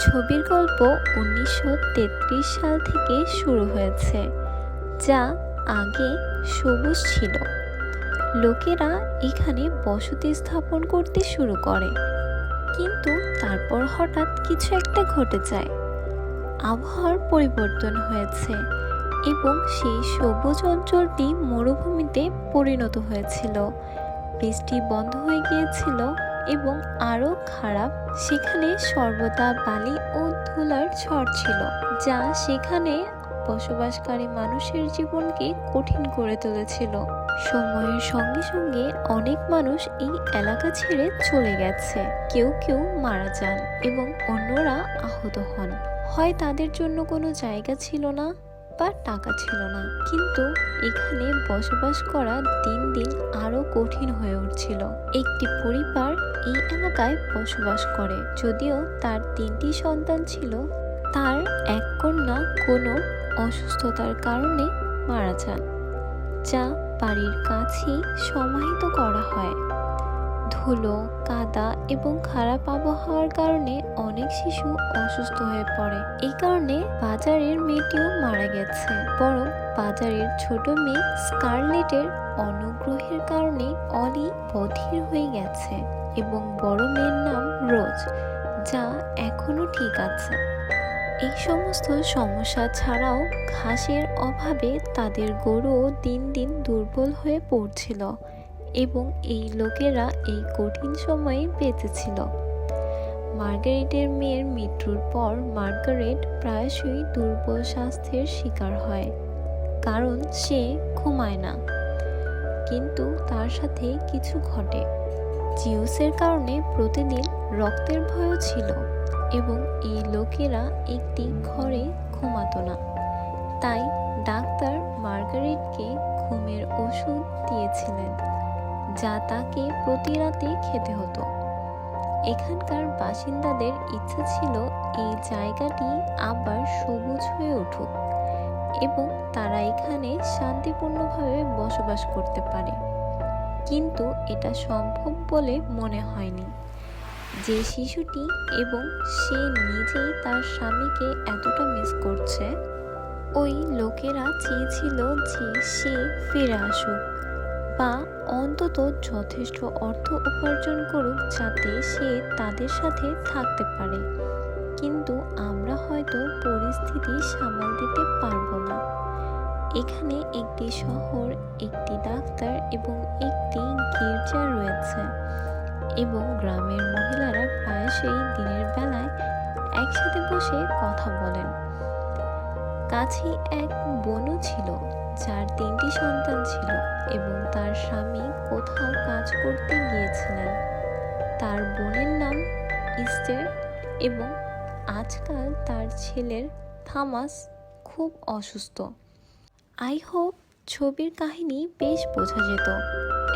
ছবির গল্প উনিশশো তেত্রিশ সাল থেকে শুরু হয়েছে, যা আগে সবুজ ছিল। লোকেরা এখানে বসতি স্থাপন করতে শুরু করে। কিন্তু তারপর হঠাৎ কিছু একটা ঘটে যায়। আবহাওয়ার পরিবর্তন হয়েছে এবং সেই সবুজ অঞ্চলটি মরুভূমিতে পরিণত হয়েছিল। বৃষ্টি বন্ধ হয়ে গিয়েছিল এবং আরও খারাপ, সেখানে সর্বদা বালি ও ধুলার ঝড় ছিল, যা সেখানে বসবাসকারী মানুষের জীবনকে কঠিন করে তুলেছিল। সময়ের সঙ্গে সঙ্গে অনেক মানুষ এই এলাকা ছেড়ে চলে গেছে। কেউ কেউ মারা যান এবং অন্যরা আহত হন। হয় তাদের জন্য কোনো জায়গা ছিল না? বা টাকা ছিল না। কিন্তু এখানে বসবাস করা দিন দিন আরও কঠিন হয়ে উঠছিল। একটি পরিবার এই এলাকায় বসবাস করে। যদিও তার তিনটি সন্তান ছিল, তার এক কন্যা কোনো অসুস্থতার কারণে মারা যান, যা বাড়ির কাছেই সমাহিত করা হয়। ধুলো, কাদা এবং খারাপ আবহাওয়ার কারণে অনেক শিশু অসুস্থ হয়ে পড়ে। এই কারণে বাজারের মেয়েটিও মারা গেছে। বরং বাজারের ছোট মেয়ে স্কারলেটের অনুগ্রহের কারণে অলি বধির হয়ে গেছে এবং বড় মেয়ের নাম রোজ, যা এখনও ঠিক আছে। এই সমস্ত সমস্যা ছাড়াও ঘাসের অভাবে তাদের গরুও দিন দিন দুর্বল হয়ে পড়ছিল। এবং এই লোকেরা এই কঠিন সময়ে বেঁচেছিল। মার্গারেটের মেয়ের মৃত্যুর পর মার্গারেট প্রায়শই দুর্বল স্বাস্থ্যের শিকার হয়, কারণ সে ঘুমায় না। কিন্তু তার সাথে কিছু ঘটে। জিউসের কারণে প্রতিদিন রক্তের ভয়ও ছিল এবং এই লোকেরা একটি ঘরে ঘুমাতো না। তাই ডাক্তার মার্গারেটকে ঘুমের ওষুধ দিয়েছিলেন। যা তাকে প্রতি রাতে খেতে হতো। এখানকার বাসিন্দাদের ইচ্ছা ছিল এই জায়গাটি আবার সবুজ হয়ে উঠুক এবং তারা এখানে শান্তিপূর্ণভাবে বসবাস করতে পারে। কিন্তু এটা সম্ভব বলে মনে হয়নি। যে শিশুটি এবং সে নিজেই তার স্বামীকে এতটা মিস করছে, ওই লোকেরা চেয়েছিল যে সে ফিরে আসুক। বা অন্তত যথেষ্ট অর্থ উপার্জন করুক যাতে সে তাদের সাথে থাকতে পারে। কিন্তু আমরা হয়তো পরিস্থিতি সামাল দিতে পারব না। এখানে একটি শহর, একটি ডাক্তার এবং একটি গির্জা রয়েছে এবং গ্রামের মহিলারা প্রায়শই দিনের বেলায় একসাথে বসে কাছেই এক বনু ছিল, যার তিনটি সন্তান ছিল এবং তার স্বামী কোথাও কাজ করতে গিয়েছিলেন। তার বোনের নাম ইস্টের এবং আজকাল তার ছেলের থামাস খুব অসুস্থ। আই হোপ ছবির কাহিনী বেশ বোঝা যেত।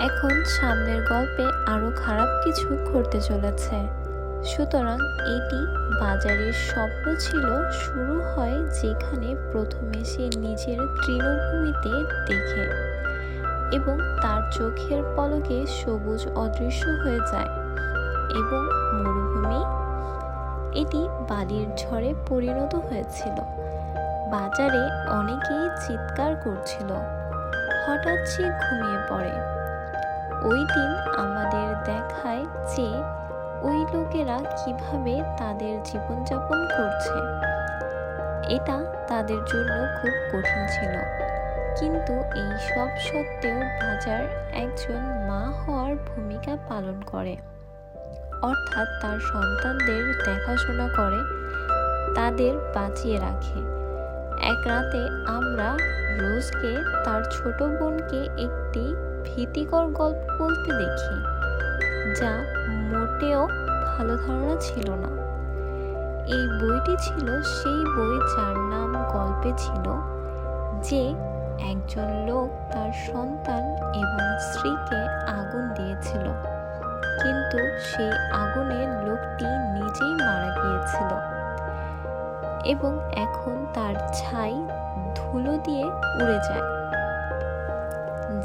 এখন সামনের গল্পে আরও খারাপ কিছু ঘটতে চলেছে। সুতরাং এটি বাজারের স্বপ্ন ছিল শুরু হয় যেখানে প্রথমে সে নিজের তৃণভূমিতে দেখে এবং তার চোখের পলকে সবুজ অদৃশ্য হয়ে যায় এবং মরুভূমি। এটি বালির ঝড়ে পরিণত হয়েছিল। বাজারে অনেকেই চিৎকার করছিল। হঠাৎ সে ঘুমিয়ে পড়ে। ওই দিন আমাদের দেখায় যে ওই লোকেরা কীভাবে তাদের জীবনযাপন করছে? এটা তাদের জন্য খুব কঠিন ছিল। কিন্তু এই সব সত্ত্বেও বাজার একজন মা হওয়ার ভূমিকা পালন করে। অর্থাৎ তার সন্তানদের দেখাশোনা করে, তাদের বাঁচিয়ে রাখে। এক রাতে আমরা রোজকে তার ছোট বোনকে একটি ভীতিকর গল্প বলতে দেখি, যা মোটেও ভালো ধারণা ছিল না। এই বইটি ছিল সেই বই যার নাম গল্পে ছিল যে একজন লোক তার সন্তান এবং স্ত্রীকে আগুন দিয়েছিল। কিন্তু সেই আগুনে লোকটি নিজেই মারা গিয়েছিল এবং এখন তার ছাই ধুলো দিয়ে উড়ে যায়।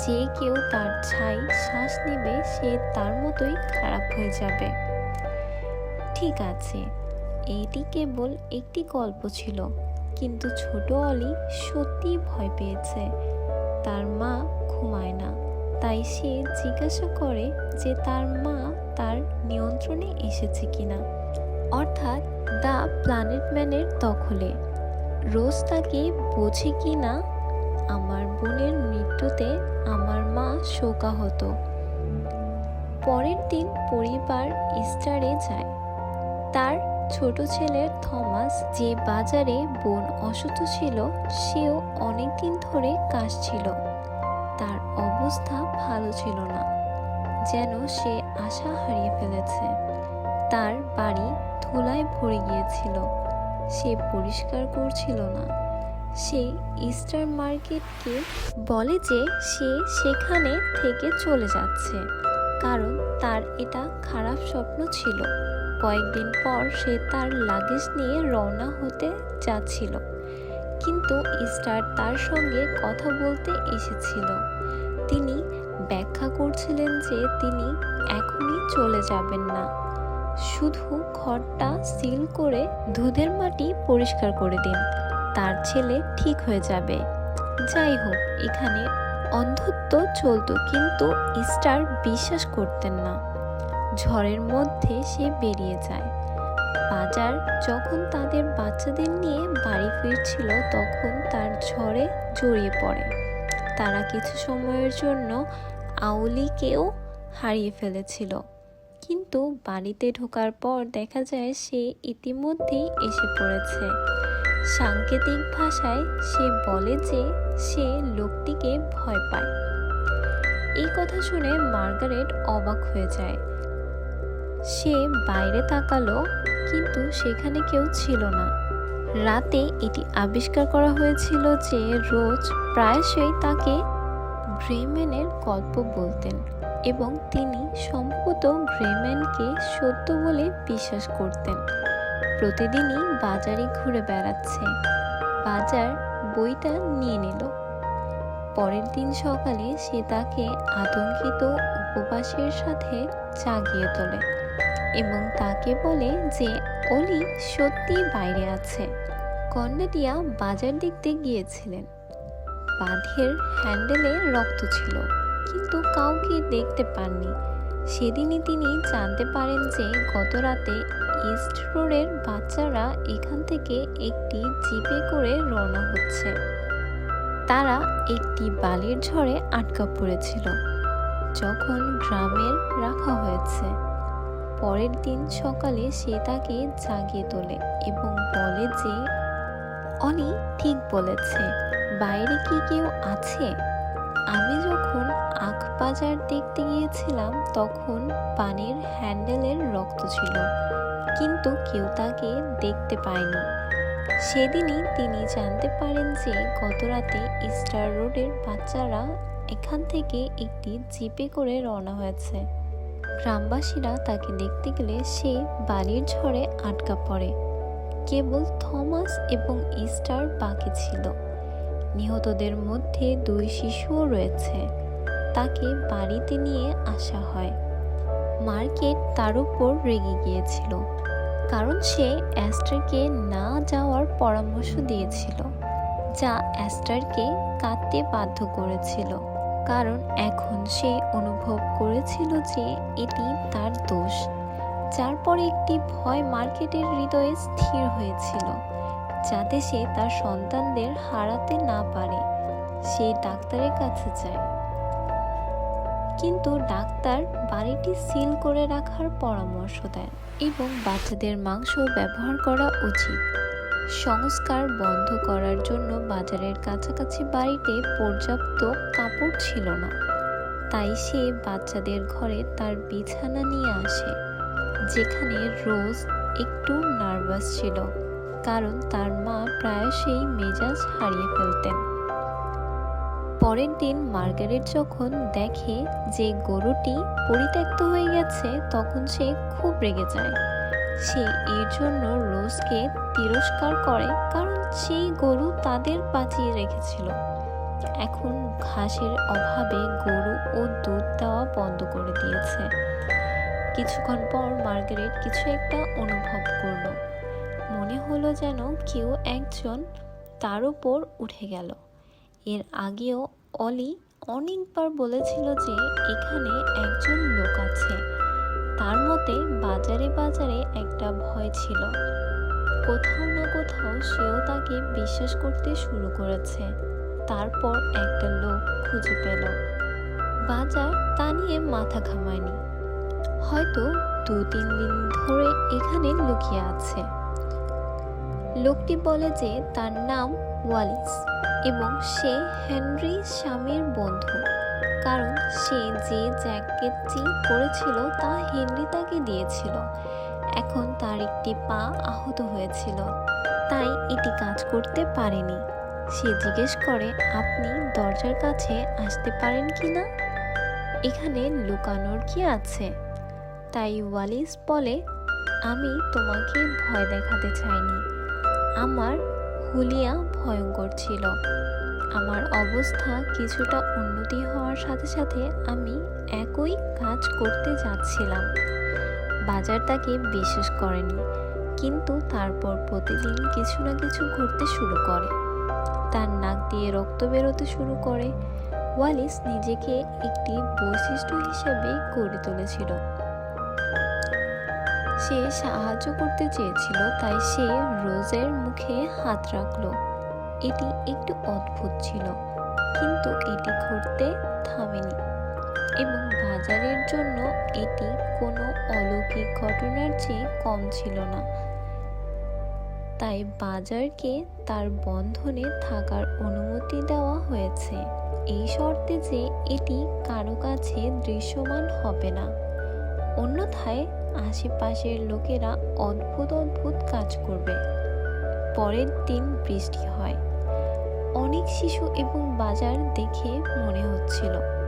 যে কেউ তার ছাই শ্বাস নেবে, সে তার মতোই খারাপ হয়ে যাবে। ঠিক আছে, এটি কেবল একটি গল্প ছিল, কিন্তু ছোট অলি সত্যিই ভয় পেয়েছে। তার মা ঘুমায় না, তাই সে জিজ্ঞাসা করে যে তার মা তার নিয়ন্ত্রণে এসেছে কিনা। অর্থাৎ দ্য প্ল্যানেট ম্যানের দখলে। রোজ তাকে বোঝে কি না আমার বোনের মৃত্যুতে আমার মা শোকাহত। পরের দিন পরিবার ইস্টারে যায়। তার ছোট ছেলের থমাস যে বাজারে বোন অসুস্থ ছিল, সেও অনেকদিন ধরে কাশছিল। তার অবস্থা ভালো ছিল না, যেন সে আশা হারিয়ে ফেলেছে। তার বাড়ি ধুলায় ভরে গিয়েছিল, সে পরিষ্কার করছিল না। সে ইস্টার মার্কেটকে বলে যে সে সেখানে থেকে চলে যাচ্ছে। কারণ তার এটা খারাপ স্বপ্ন ছিল। কয়েকদিন পর সে তার লাগেজ নিয়ে রওনা হতে যাচ্ছিল। কিন্তু ইস্টার তার সঙ্গে কথা বলতে এসেছিল। তিনি ব্যাখ্যা করছিলেন যে তিনি এখনই চলে যাবেন না। শুধু ঘরটা সিল করে দুধের মাটি পরিষ্কার করে দিন। তার ছেলে ঠিক হয়ে যাবে। যাই হোক এখানে অন্ধত্ব চলতো, কিন্তু স্টার বিশ্বাস করতেন না। ঝড়ের মধ্যে সে বেরিয়ে যায়। বাজার যখন তাদের বাচ্চাদের নিয়ে বাড়ি ফিরছিল, তখন তার ঝড়ে জড়িয়ে পড়ে। তারা কিছু সময়ের জন্য আউলিকেও হারিয়ে ফেলেছিল। কিন্তু বাড়িতে ঢোকার পর দেখা যায় সে ইতিমধ্যেই এসে পড়েছে। সাংকেতিক ভাষায় সে বলে যে সে লোকটিকে ভয় পায়। এই কথা শুনে মার্গারেট অবাক হয়ে যায়। সে বাইরে তাকালো, কিন্তু সেখানে কেউ ছিল না। রাতে এটি আবিষ্কার করা হয়েছিল যে রোজ প্রায়শই তাকে গ্রেম্যানের গল্প বলতেন এবং তিনি সম্ভবত গ্রেম্যানকে সত্য বলে বিশ্বাস করতেন। প্রতিদিনই বাজারে ঘুরে বেড়াচ্ছে। বাজার বইটা নিয়ে নিল। পরের দিন সকালে সে তাকে আতঙ্কিত উপবাসের সাথে জাগিয়ে তোলে এবং তাকে বলে যে, অলি, সত্যি বাইরে আছে। কর্নেলিয়া বাজার দেখতে গিয়েছিলেন। বাঁধের হ্যান্ডেলে রক্ত ছিল, কিন্তু কাউকে দেখতে পাননি। সেদিনই তিনি জানতে পারেন যে গত রাতে ইস্ট রোডের বাচ্চারা এখান থেকে একটি জিপে করে রওনা হচ্ছে। তারা একটি বালির ঝড়ে আটকা পড়েছিল, যখন গ্রামের রাখা হয়েছে। পরের দিন সকালে সে তাকে জাগিয়ে তোলে এবং বলে যে অনি ঠিক বলেছে। বাইরে কি কেউ আছে? আমি যখন আখ বাজার দেখতে গিয়েছিলাম, তখন পানির হ্যান্ডেলের রক্ত ছিল। কিন্তু কেউ তাকে দেখতে পায়নি। সেদিনই তিনি জানতে পারেন যে গত রাতে ইস্টার রোডের বাচ্চারা এখান থেকে একটি জিপে করে রওনা হয়েছে। গ্রামবাসীরা তাকে দেখতে গেলে সে বালির ঝড়ে আটকা পড়ে। কেবল থমাস এবং ইস্টার বাকি ছিল। নিহতদের মধ্যে দুই শিশুও রয়েছে। তাকে বাড়িতে নিয়ে আসা হয়। মার্কেট তার উপর রেগে গিয়েছিল। কারণ সে অ্যাস্টারকে না যাওয়ার পরামর্শ দিয়েছিল, যা অ্যাস্টারকে কাঁদতে বাধ্য করেছিল। কারণ এখন সে অনুভব করেছিল যে এটি তার দোষ, যার পরে একটি ভয় মার্কেটের হৃদয়ে স্থির হয়েছিল, যাতে সে তার সন্তানদের হারাতে না পারে। সে ডাক্তারের কাছে যায়। কিন্তু ডাক্তার বাড়িটি সিল করে রাখার পরামর্শ দেন এবং বাচ্চাদের মাংস ব্যবহার করা উচিত। সংস্কার বন্ধ করার জন্য বাজারের কাছাকাছি বাড়িতে পর্যাপ্ত কাপড় ছিল না। তাই সে বাচ্চাদের ঘরে তার বিছানা নিয়ে আসে, যেখানে রোজ একটু নার্ভাস ছিল, কারণ তার মা প্রায়শই মেজাজ হারিয়ে ফেলতেন। পরের দিন মার্গারেট যখন দেখে যে গরুটি পরিত্যক্ত হয়ে গেছে, তখন সে খুব রেগে যায়। সে এর জন্য রোজকে তিরস্কার করে, কারণ সেই গরু তাদের বাঁচিয়ে রেখেছিল। এখন ঘাসের অভাবে গরু ও দুধ দেওয়া বন্ধ করে দিয়েছে। কিছুক্ষণ পর মার্গারেট কিছু একটা অনুভব করল। যেন কেউ একজন তার উপর উঠে গেল। এর আগেও অলি অনেকবার বলেছিল যে এখানে একজন লোক আছে। তার মতে বাজারে বাজারে একটা ভয় ছিল। কোথাও না কোথাও সেও তাকে বিশ্বাস করতে শুরু করেছে। তারপর একটা লোক খুঁজে পেল। বাজার তা নিয়ে মাথা ঘামায়নি। হয়তো দু তিন দিন ধরে এখানে লুকিয়ে আছে। লোকটি বলে যে তার নাম ওয়ালিস। এবং সে হেনরি স্বামীর বন্ধু। কারণ সে যে জ্যাকেটটি পরেছিল তা হেনরি তাকে দিয়েছিল। এখন তার একটি পা আহত হয়েছিল। তাই এটি কাজ করতে পারেনি। সে জিজ্ঞেস করে, আপনি দরজার কাছে আসতে পারেন কি না? এখানে লুকানোর কি আছে? তাই ওয়ালিস বলে, আমি তোমাকে ভয় দেখাতে চাইনি। আমার হুলিয়া ভয়ঙ্কর ছিল। আমার অবস্থা কিছুটা উন্নতি হওয়ার সাথে সাথে আমি একই কাজ করতে যাচ্ছিলাম। বাজার তাকে বিশ্বাস করেনি, কিন্তু তারপর প্রতিদিন কিছু না কিছু ঘটতে শুরু করে। তার নাক দিয়ে রক্ত বেরোতে শুরু করে। ওয়ালিস নিজেকে একটি বৈশিষ্ট্য হিসেবে গড়ে তুলেছিল। সে সাহায্য করতে চেয়েছিল, তাই সে রোজের মুখে হাত রাখল। এটি একটু অদ্ভুত ছিল, কিন্তু এটি ঘটতে থামেনি এবং বাজারের জন্য এটি কোনো অলৌকিক ঘটনার চেয়ে কম ছিল না। তাই বাজারকে তার বন্ধনে থাকার অনুমতি দেওয়া হয়েছে। এই শর্তে যে এটি কারও কাছে দৃশ্যমান হবে না। অন্যথায় আশেপাশের লোকেরা অদ্ভুত অদ্ভুত কাজ করবে। পরের দিন বৃষ্টি হয়। অনেক শিশু এবং বাজার দেখে মনে হচ্ছিল।